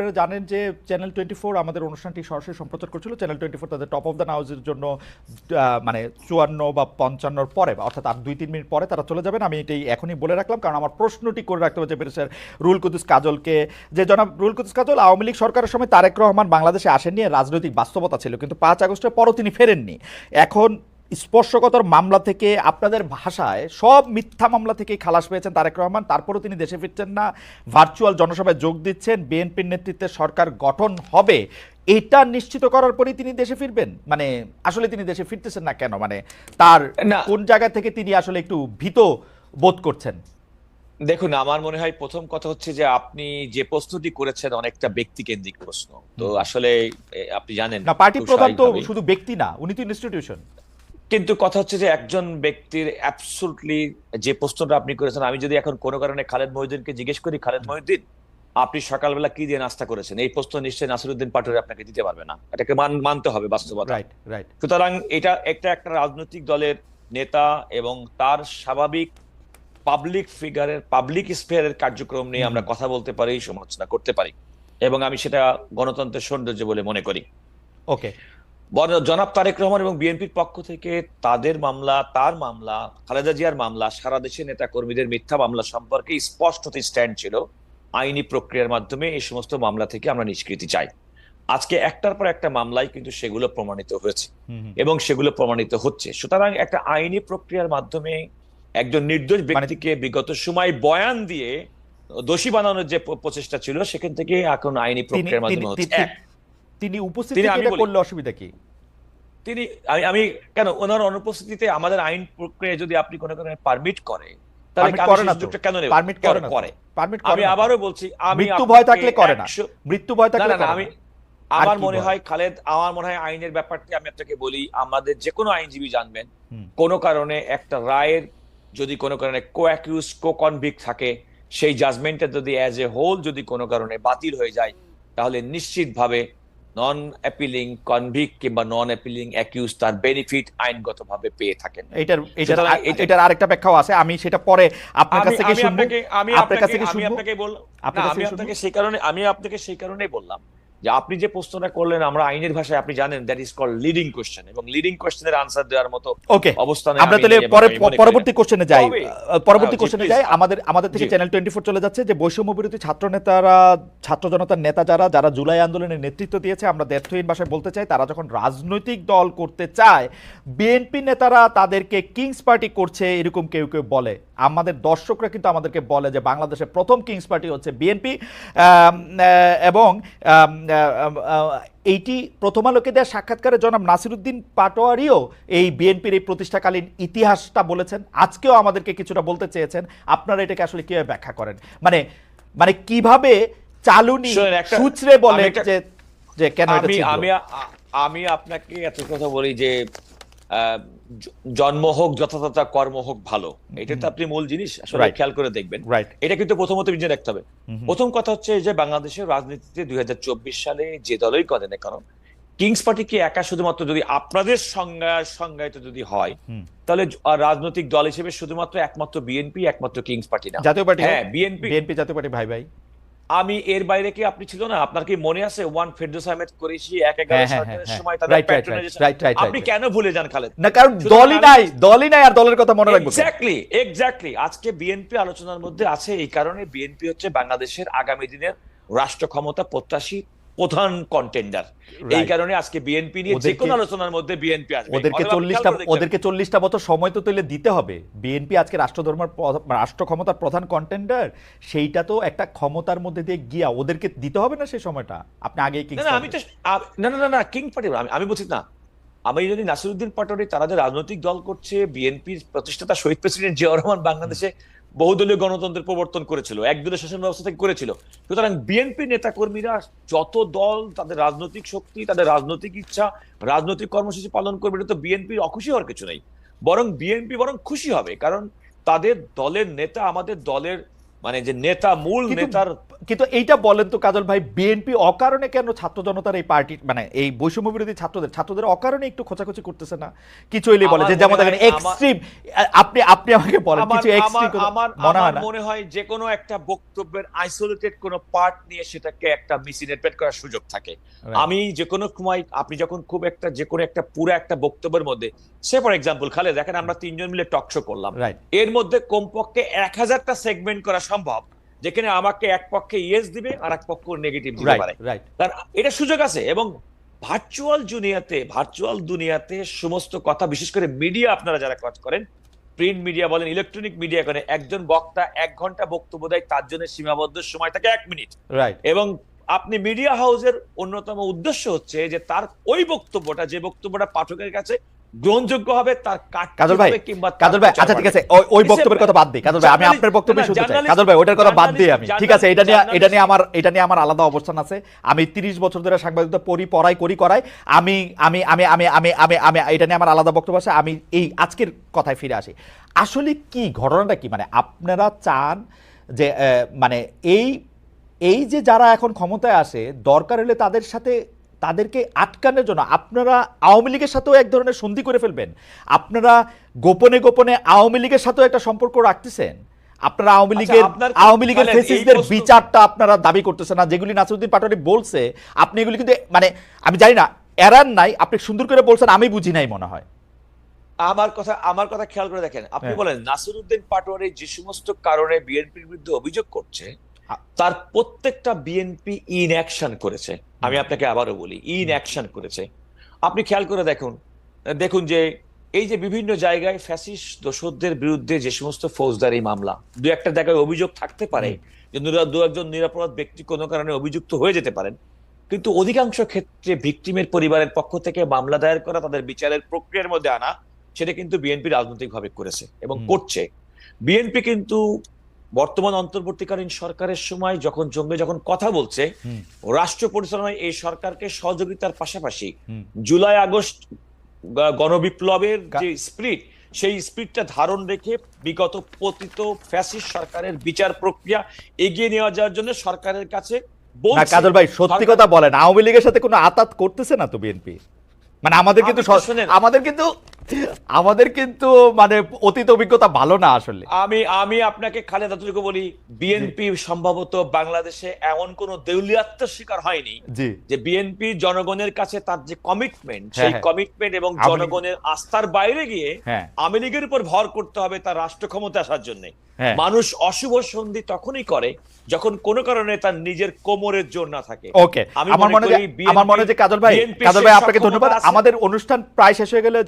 আপনারা জানেন যে চ্যানেল টোয়েন্টি ফোর আমাদের অনুষ্ঠানটি সরাসরি সম্প্রচার করছিল। চ্যানেল টোয়েন্টি ফোর তাদের টপ অফ দ্য নাউজের জন্য মানে চুয়ান্ন বা পঞ্চান্নর পরে, অর্থাৎ আর দুই, তিন মিনিট পরে তারা চলে যাবেন। আমি এটাই এখনই বলে রাখলাম, কারণ আমার প্রশ্নটি করে রাখতে হচ্ছে পেরেছেন রুল কুদ্দুস কাজলকে, যে জনাব রুল কুদ্দুস কাজল আওয়ামী লীগ সরকারের সময় তারেক রহমান বাংলাদেশে আসেননি রাজনৈতিক বাস্তবতা ছিল, কিন্তু পাঁচ আগস্টের পরও তিনি ফেরেননি। এখন স্পর্শকতর মামলা থেকে আপনাদের ভাষায় সব মিথ্যা মামলা থেকে খালাস পেয়েছেন তারেক রহমান। তারপরও তিনি দেশে ফিরছেন না। ভার্চুয়াল জনসভায় যোগ দিচ্ছেন। বিএনপির নেতৃত্বে সরকার গঠন হবে। এটা নিশ্চিত করার পরেই তিনি দেশে ফিরবেন? মানে আসলে তিনি দেশে ফিরতেছেন না কেন? মানে তার কোন জায়গা থেকে তিনি আসলে একটু ভীত বোধ করছেন? দেখুন আমার মনে হয় প্রথম কথা হচ্ছে যে আপনি যে প্রশ্নটি করেছেন অনেকটা ব্যক্তি কেন্দ্রিক প্রশ্ন। তো আসলে আপনি জানেন না পার্টি প্রধান তো শুধু ব্যক্তি না উনি তো ইনস্টিটিউশন কিন্তু কথা হচ্ছে যে একজন ব্যক্তির অ্যাবসুটলি যে প্রশ্নটা আপনি করেছেন আমি যদি এখন কোনো কারণে খালেদ মহিউদ্দিনকে জিজ্ঞেস করি খালেদ মহিউদ্দিন আপনি সকালবেলা কি দিয়ে নাস্তা করেছেন? এই প্রশ্ন নিশ্চয়ই নাসিরুদ্দিন পাটোয়ারি আপনাকে দিতে পারবে না। এটাকে মান- মানতে হবে বাস্তবতা। রাইট রাইট সুতরাং এটা একটা একটা রাজনৈতিক দলের নেতা এবং তার স্বাভাবিক পাবলিক ফিগারের পাবলিক স্পেয়ারের কার্যক্রম নিয়ে আমরা কথা বলতে পারি সমালোচনা করতে পারি এবং আমি সেটা গণতন্ত্রের সৌন্দর্য বলে মনে করি। ওকে জনাব তারেক রহমান এবং বিএনপির পক্ষ থেকে তাদের মামলা তার মামলা খালেদা জিয়ার মামলা সারা দেশের নেতা কর্মীদের মিথ্যা মামলা সম্পর্কে স্পষ্ট স্ট্যান্ড ছিল। আইনি প্রক্রিয়ার মাধ্যমে এই সমস্ত মামলা থেকে আমরা নিষ্কৃতি চাই। আজকে একটার পর একটা মামলায় কিন্তু সেগুলো প্রমাণিত হয়েছে এবং সেগুলো প্রমাণিত হচ্ছে। সুতরাং একটা আইনি প্রক্রিয়ার মাধ্যমে একজন নির্দোষ ব্যক্তিকে বিগত সময় বয়ান দিয়ে দোষী বানানোর যে প্রচেষ্টা ছিল সেখান থেকে এখন আইনি প্রক্রিয়ার মাধ্যমে হচ্ছে। তিনি- উপস্থিত করলে অসুবিধা কি? তিনি আমি আমি কেন ওনার অনুপস্থিতিতে আমাদের আইন প্রক্রিয়া যদি আপনি কোনো কারণে পারমিট করে তাহলে কেন পারমিট করে পারমিট আমি আবারও বলছি আমি মৃত্যু ভয় থাকলে করে না। মৃত্যু ভয় থাকলে না আমি আমার মনে হয় খালেদ আমার মনে হয় আইনের ব্যাপারটি আমি আপনাকে বলি আমাদের যে কোনো আইনজীবী জানবেন। কোনো কারণে একটা রায়ের যদি কোনো কারণে কো অ্যাকিউজ কো কনভিক্ট থাকে সেই জাজমেন্টটা যদি অ্যাজ এ হোল যদি কোনো কারণে বাতিল হয়ে যায় তাহলে নিশ্চিতভাবে নন অ্যাপিলিং কনভিক কিংবা নন অ্যাপিলিং অ্যাকিউজ তার বেনিফিট আইনগতভাবে পেয়ে থাকেন। এটার এটার এটা- এটার আরেকটা ব্যাখ্যাও আছে আমি সেটা পরে আপনার কাছ থেকে আমি শুনব। আপনাকে আমি আপনার কাছ থেকে আমি শুনব। আপনাকে বললাম আপনার না, কাছ আমি আপনাকে সেই কারণে আমি আপনাকে সেই কারণেই বললাম যে আপনি যে প্রশ্নটা করলেন আমরা আইনের ভাষায় আপনি জানেন that is call leading question এবং লিডিং কোশ্চেনের আনসার দেওয়ার মতো ওকে অবস্থানে আমরা তাহলে। পরবর্তী কোশ্চেনে যাই। পরবর্তী কোশ্চেনে যাই। আমাদের আমাদের থেকে চ্যানেল টোয়েন্টি ফোর চলে যাচ্ছে যে বৈষম্য বিরোধী ছাত্র নেতারা ছাত্র জনতার নেতা যারা যারা জুলাই আন্দোলনের নেতৃত্ব দিয়েছে আমরা দ্ব্যর্থহীন ভাষায় বলতে চাই তারা যখন রাজনৈতিক দল করতে চায় বিএনপি নেতারা তাদেরকে কিংস পার্টি করছে এরকম কেউ কেউ বলে। আমাদের দর্শকরা কিন্তু আমাদেরকে বলে যে বাংলাদেশের প্রথম কিংস পার্টি হচ্ছে বিএনপি এবং এইটি প্রথম আলোকে দেওয়া সাক্ষাৎকারে জনাব নাসিরুদ্দিন পাটোয়ারিও এই বিএনপির এই প্রতিষ্ঠাকালীন ইতিহাসটা বলেছেন। আজকেও আমাদেরকে কিছুটা বলতে চেয়েছেন আপনারা এটাকে আসলে কীভাবে ব্যাখ্যা করেন? মানে মানে কীভাবে চালুনি সূত্রে বলে যে যে কেন আমি আমি আমি আপনাকে এত কথা বলি যে জন্ম হোক যথাযথ কর্ম হোক ভালো। এটা তো আপনি মূল জিনিস আসলে খেয়াল করে দেখবেন। এটা কিন্তু প্রথমত বুঝে রাখতে হবে। প্রথম কথা হচ্ছে যে বাংলাদেশের রাজনীতিতে দুই হাজার চব্বিশ সালে যে দলই করে না কারণ কিংস পার্টি কি একা শুধুমাত্র যদি আপনাদের সংজ্ঞা সংজ্ঞায়িত যদি হয় তাহলে রাজনৈতিক দল হিসেবে শুধুমাত্র একমাত্র বিএনপি একমাত্র কিংস পার্টি না। জাতীয় পার্টি হ্যাঁ বিএনপি বিএনপি জাতীয় পার্টি ভাই ভাই আমি এর বাইরে কি আপনি ছিল না? আপনার কি মনে আছে ওয়ান ফেরদৌস আহমেদ করেছি এক হ্যাঁ, এগারো হ্যাঁ, হ্যাঁ, সময় তাদের আপনি কেন ভুলে যান খালেদ? না কারণ দলই নাই দলই নাই আর দলের কথা মনে রাখব? এক্স্যাক্টলি এক্স্যাক্টলি আজকে বিএনপি আলোচনার মধ্যে আছে এই কারণে বিএনপি হচ্ছে বাংলাদেশের আগামী দিনের রাষ্ট্র ক্ষমতা প্রত্যাশী প্রধান কন্টেন্ডার এই কারণে আজকে বিএনপি নিয়ে যে কোনো আলোচনার মধ্যে বিএনপি আসবে। ওদেরকে অথবা আপনি চল্লিশটা খেয়াল করে দেখবেন। ওদেরকে চল্লিশটা বছর সময় তো তুলে দিতে হবে। বিএনপি আজকে রাষ্ট্রধর্মের রাষ্ট্র ক্ষমতার প্রধান কন্টেন্ডার সেইটা তো একটা ক্ষমতার মধ্যে দিয়ে গিয়া ওদেরকে দিতে হবে না সেই সময়টা? আপনি আগেই কি না আমি তো না না না না কিং পার্টি আমি আমি বলছি না। আমি যদি নাসিরুদ্দিন পাটোয়ারি তারা যে রাজনৈতিক দল করছে বিএনপির প্রতিষ্ঠাতা শহীদ প্রেসিডেন্ট জিয়া রহমান বাংলাদেশে বহুদলীয় গণতন্ত্রের প্রবর্তন করেছিল একদলীয় শাসন ব্যবস্থা থেকে করেছিল। সুতরাং বিএনপি নেতাকর্মীরা যত দল তাদের রাজনৈতিক শক্তি তাদের রাজনৈতিক ইচ্ছা রাজনৈতিক কর্মসূচি পালন করবে এটা তো বিএনপির অখুশি হওয়ার কিছু নেই। বরং বিএনপি বরং খুশি হবে কারণ তাদের দলের নেতা আমাদের দলের মানে যে নেতা মূল নেতার কিন্তু এইটা বলেন তো কাজল ভাই বিএনপি অকারণে কেন ছাত্র জনতার এই পার্টি মানে এই বৈষম্য বিরোধী ছাত্রদের ছাত্রদের অকারণে একটু খোঁচাখুচি করতেছে না? কিছু হইলে বলে যে যেমন দেখেন এক্সট্রিম আপনি আপনি আমাকে বলেন কিছু এক্সট্রিম আমার মনে হয় যে কোনো একটা বক্তব্যের আইসোলেটেড কোনো পার্ট নিয়ে সেটাকে একটা মিসইন্টারপ্রেট করার সুযোগ থাকে। আমি যে কোনো সময় আপনি যখন খুব একটা যে কোনো একটা পুরো একটা বক্তব্যের মধ্যে সে ফর এক্সাম্পল খালে দেখেন আমরা তিনজন মিলে টক শো করলাম। এর মধ্যে কমপক্ষে এক হাজারটা সেগমেন্ট করা সম্ভব। যেখানে আমাকে এক পক্ষে ইয়েস দিবে আর এক পক্ষ নেগেটিভ দিতে পারে। কারণ এটা সুযোগ আছে এবং ভার্চুয়াল দুনিয়াতে ভার্চুয়াল দুনিয়াতে সমস্ত কথা বিশেষ করে মিডিয়া আপনারা যারা কাজ করেন প্রিন্ট মিডিয়া বলেন ইলেকট্রনিক মিডিয়া করেন একজন বক্তা এক ঘণ্টা বক্তব্য দেয় তার জন্য সীমাবদ্ধ সময় থাকে এক মিনিট রাইট এবং আপনি মিডিয়া হাউসের অন্যতম উদ্দেশ্য হচ্ছে যে তার ওই বক্তব্যটা যে বক্তব্যটা পাঠকের কাছে গ্রহণযোগ্য হবে তার কাজল ভাই, কাজল ভাই আচ্ছা ঠিক আছে ওই- বক্তব্যের কথা বাদ দিই কাজল ভাই আমি আপনার বক্তব্য শুনতে চাই। কাজল ভাই ওটার কথা বাদ দিই আমি। ঠিক আছে এটা নিয়ে এটা নিয়ে আমার এটা নিয়ে আমার আলাদা অবস্থান আছে। আমি 30 বছর ধরে সাংবাদিকতা পড়ি পড়াই করি করাই। আমি আমি আমি আমি আমি আমি আমি এটা নিয়ে আমার আলাদা বক্তব্য আছে। আমি এই আজকের কথায় ফিরে আসি। আসলে কি ঘটনাটা কি? মানে আপনারা চান যে আহ, মানে এই এই যে যারা এখন ক্ষমতায় আসে দরকার হলে তাদের সাথে তাদেরকে আটকানোর জন্য আপনারা আওয়ামী লীগের সাথেও এক ধরনের সন্ধি করে ফেলবেন। আপনারা গোপনে গোপনে আওয়ামী লীগের সাথেও একটা সম্পর্ক রাখতেছেন। আপনারা আওয়ামী আচ্ছা, লীগের আওয়ামী লীগের ফেসিসদের বিচারটা আপনারা দাবি করতেছেন না। যেগুলি নাসিরুদ্দিন পাটোয়ারি বলছে আপনি এগুলি কিন্তু মানে আমি জানি না এরান নাই আপনি সুন্দর করে বলছেন আমি বুঝি নাই মনে হয়। আমার কথা আমার কথা খেয়াল করে দেখেন। আপনি হ্যাঁ। বলেন নাসিরুদ্দিন পাটোয়ারি যে সমস্ত কারণে বিএনপির বিরুদ্ধে অভিযোগ করছে তার প্রত্যেকটা বিএনপি ইন অ্যাকশন করেছে। আমি আপনাকে আবারও বলি ইন অ্যাকশন করেছে। আপনি খেয়াল করে দেখুন দেখুন যে এই যে বিভিন্ন জায়গায় ফ্যাসিস দোষদের বিরুদ্ধে যে সমস্ত ফৌজদারি মামলা দু একটা জায়গায় অভিযোগ থাকতে পারে যে দু একজন নিরাপরাধ ব্যক্তি কোনো কারণে অভিযুক্ত হয়ে যেতে পারেন কিন্তু অধিকাংশ ক্ষেত্রে ভিকটিমের পরিবারের পক্ষ থেকে মামলা দায়ের করা তাদের বিচারের প্রক্রিয়ার মধ্যে আনা সেটা কিন্তু বিএনপি রাজনৈতিকভাবে করেছে এবং করছে। বিএনপি কিন্তু বর্তমান অন্তর্বর্তীকালীন সরকারের সময় যখন জঙ্গে যখন কথা বলছে রাষ্ট্র পরিচালনায় এই সরকারকে সহযোগিতার পাশাপাশি জুলাই আগস্ট গণবিপ্লবের যে স্পিরিট সেই স্পিরিটটা ধারণ রেখে বিগত পতিত ফ্যাসিস্ট সরকারের বিচার প্রক্রিয়া এগিয়ে নেওয়া যাওয়ার জন্য সরকারের কাছে কাজল ভাই সত্যি কথা বলেন আওয়ামী লীগের সাথে কোনো আতাত করতেছে না তো বিএনপি? মানে আমাদের কিন্তু। আমাদের কিন্তু আমাদের কিন্তু মানে অতীত অভিজ্ঞতা ভালো না আসলে। আমি আমি আপনাকে খালেদ এতটুকু বলি বিএনপি সম্ভবত বাংলাদেশে এমন কোন দেউলিয়াত্মের শিকার হয়নি যে বিএনপি জনগণের কাছে তার যে কমিটমেন্ট হ্যাঁ, সেই হ্যাঁ। কমিটমেন্ট এবং জনগণের আস্থার বাইরে গিয়ে হ্যাঁ। আওয়ামী লীগের উপর ভর করতে হবে তার রাষ্ট্র ক্ষমতা আসার জন্য। হ্যাঁ। মানুষ অশুভ সন্ধি তখনই করে যখন কোনো কারণে তার নিজের কোমরের জোর না থাকে। ওকে আমি আমার মনে হয় আমার মনে হয় যে কাজল ভাই কাজল ভাই আপনাকে ধন্যবাদ। আমাদের অনুষ্ঠান প্রায় শেষ হয়ে গেলে